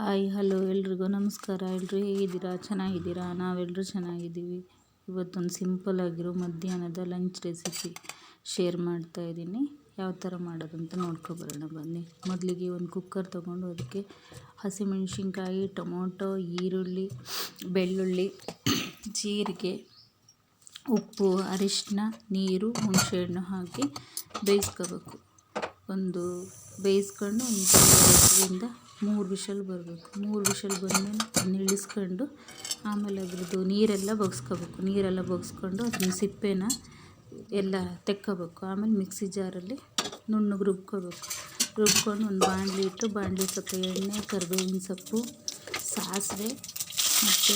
Hi, hello ಎಲ್ರಿಗೂ ನಮಸ್ಕಾರ. ಎಲ್ಲರೂ ಹೇಗಿದ್ದೀರಾ? ಚೆನ್ನಾಗಿದ್ದೀರಾ? ನಾವೆಲ್ಲರೂ ಚೆನ್ನಾಗಿದ್ದೀವಿ. ಇವತ್ತೊಂದು ಸಿಂಪಲ್ ಆಗಿರೋ ಮಧ್ಯಾಹ್ನದ ಲಂಚ್ ರೆಸಿಪಿ ಶೇರ್ ಮಾಡ್ತಾ ಇದ್ದೀನಿ. ಯಾವ ಥರ ಮಾಡೋದಂತ ನೋಡ್ಕೊಬರೋಣ ಬನ್ನಿ. ಮೊದಲಿಗೆ ಒಂದು ಕುಕ್ಕರ್ ತೊಗೊಂಡು ಅದಕ್ಕೆ ಹಸಿಮೆಣ್ಸಿನ್ಕಾಯಿ, ಟೊಮೊಟೊ, ಈರುಳ್ಳಿ, ಬೆಳ್ಳುಳ್ಳಿ, ಜೀರಿಗೆ, ಉಪ್ಪು ಅರಿಶಿನ ನೀರು, ಹುಣಸೆಹಣ್ಣು ಹಾಕಿ ಬೇಯಿಸ್ಕೋಬೇಕು. ಒಂದು ಬೇಯಿಸ್ಕೊಂಡು ಒಂದು ಎರಡರಿಂದ ಮೂರು ವಿಷಲ್ ಬರಬೇಕು. ಮೂರು ವಿಷಲ್ ಬಂದಮೇಲೆ ಅದನ್ನ ಇಳಿಸ್ಕೊಂಡು ಆಮೇಲೆ ಅದ್ರದ್ದು ನೀರೆಲ್ಲ ಬಗ್ಸ್ಕೊಬೇಕು. ನೀರೆಲ್ಲ ಬಗ್ಸ್ಕೊಂಡು ಅದನ್ನ ಸಿಪ್ಪೆನ ಎಲ್ಲ ತೆಕ್ಕೋಬೇಕು. ಆಮೇಲೆ ಮಿಕ್ಸಿ ಜಾರಲ್ಲಿ ನುಣ್ಣಗೆ ರುಬ್ಕೋಬೇಕು. ರುಬ್ಕೊಂಡು ಒಂದು ಬಾಣಲಿ ಇಟ್ಟು ಬಾಣಲಿ ಸ್ವಲ್ಪ ಎಣ್ಣೆ, ಕರಿಬೇವಿನ ಸೊಪ್ಪು, ಸಾಸಿವೆ ಮತ್ತು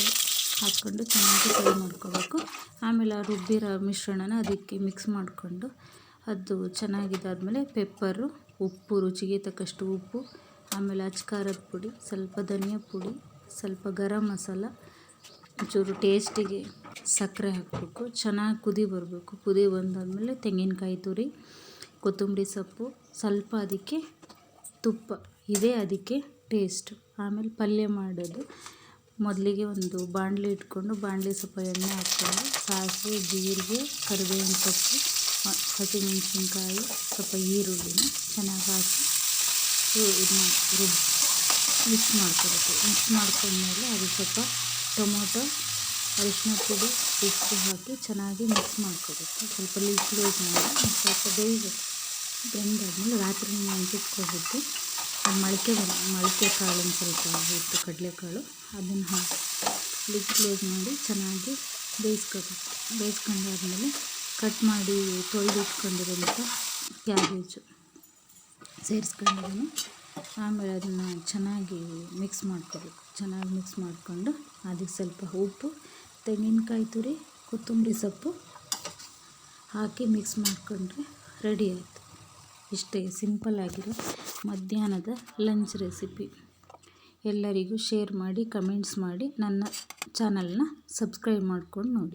ಹಾಕ್ಕೊಂಡು ಚೆನ್ನಾಗಿ ಫ್ರೈ ಮಾಡ್ಕೋಬೇಕು. ಆಮೇಲೆ ಆ ರುಬ್ಬಿರೋ ಮಿಶ್ರಣನ ಅದಕ್ಕೆ ಮಿಕ್ಸ್ ಮಾಡಿಕೊಂಡು ಅದು ಚೆನ್ನಾಗಿದ್ದಾದಮೇಲೆ ಪೆಪ್ಪರು, ಉಪ್ಪು, ರುಚಿಗೆ ತಕ್ಕಷ್ಟು ಉಪ್ಪು ಆಮೇಲೆ ಅಚ್ಚ ಖಾರದ ಪುಡಿ, ಸ್ವಲ್ಪ ಧನಿಯಾ ಪುಡಿ, ಸ್ವಲ್ಪ ಗರಂ ಮಸಾಲ, ಒಂಚೂರು ಟೇಸ್ಟಿಗೆ ಸಕ್ಕರೆ ಹಾಕಬೇಕು. ಚೆನ್ನಾಗಿ ಕುದಿ ಬರಬೇಕು. ಕುದಿ ಬಂದಾದಮೇಲೆ ತೆಂಗಿನಕಾಯಿ ತುರಿ, ಕೊತ್ತಂಬರಿ ಸೊಪ್ಪು, ಸ್ವಲ್ಪ ಅದಕ್ಕೆ ತುಪ್ಪ. ಇದೇ ಅದಕ್ಕೆ ಟೇಸ್ಟು ಆಮೇಲೆ ಪಲ್ಯ ಮಾಡೋದು. ಮೊದಲಿಗೆ ಒಂದು ಬಾಣಲಿ ಇಟ್ಕೊಂಡು ಬಾಣಲಿ ಸ್ವಲ್ಪ ಎಣ್ಣೆ ಹಾಕ್ಕೊಂಡು, ಸಾಸಿವೆ, ಜೀರಿಗೆ, ಕರಿಬೇವಿನ ಸೊಪ್ಪು ಹಸಿಮೆಣಸಿನ್ಕಾಯಿ ಸ್ವಲ್ಪ ಈರುಳ್ಳಿನ ಚೆನ್ನಾಗಿ ಹಾಕಿ ರುಬ್ಬಿ ಮಿಕ್ಸ್ ಮಾಡ್ಕೋಬೇಕು. ಮಿಕ್ಸ್ ಮಾಡ್ಕೊಂಡ್ಮೇಲೆ ಅದಕ್ಕೆ ಸ್ವಲ್ಪ ಟೊಮೊಟೊ ಅರಿಶಿನ ಪುಡಿ, ಉಪ್ಪು ಹಾಕಿ ಚೆನ್ನಾಗಿ ಮಿಕ್ಸ್ ಮಾಡ್ಕೋಬೇಕು. ಸ್ವಲ್ಪ ಲೀಸ್ ಕ್ಲೋಸ್ ಮಾಡಿ ಸ್ವಲ್ಪ ಬೇಯಬೇಕು ಬೆಂದಾದ್ಮೇಲೆ ರಾತ್ರಿ ನೆನೆಸಿಟ್ಕೊಬಿಟ್ಟು ಮೊಳಕೆ ಮೊಳಕೆ ಕಾಳನ್ನು ಸ್ವಲ್ಪ ಇಟ್ಟು ಕಡಲೆಕಾಳು. ಅದನ್ನು ಹಾಕಿ ಲಿಡ್ ಕ್ಲೋಸ್ ಮಾಡಿ ಚೆನ್ನಾಗಿ ಬೇಯಿಸ್ಕೋಬೇಕು. ಬೇಯಿಸ್ಕೊಂಡಾದ್ಮೇಲೆ ಕಟ್ ಮಾಡಿ ತೊಳೆದು ಇಟ್ಕೊಂಡಿರೋಂಥ ಕ್ಯಾಬೇಜು. ಸೇರಿಸ್ಕೊಂಡಿದ್ದೀನಿ. ಆಮೇಲೆ ಅದನ್ನು ಚೆನ್ನಾಗಿ ಮಿಕ್ಸ್ ಮಾಡ್ಕೋಬೇಕು. ಚೆನ್ನಾಗಿ ಮಿಕ್ಸ್ ಮಾಡಿಕೊಂಡು ಅದಕ್ಕೆ ಸ್ವಲ್ಪ ಉಪ್ಪು, ತೆಂಗಿನಕಾಯಿ ತುರಿ, ಕೊತ್ತಂಬರಿ ಸೊಪ್ಪು ಹಾಕಿ ಮಿಕ್ಸ್ ಮಾಡಿಕೊಂಡ್ರೆ ರೆಡಿ ಆಯಿತು. ಇಷ್ಟೇ ಸಿಂಪಲ್ಲಾಗಿರೋ ಮಧ್ಯಾಹ್ನದ ಲಂಚ್ ರೆಸಿಪಿ ಎಲ್ಲರಿಗೂ ಶೇರ್ ಮಾಡಿ ಕಮೆಂಟ್ಸ್ ಮಾಡಿ ನನ್ನ ಚಾನಲ್ನ ಸಬ್ಸ್ಕ್ರೈಬ್ ಮಾಡ್ಕೊಂಡು ನೋಡಿ.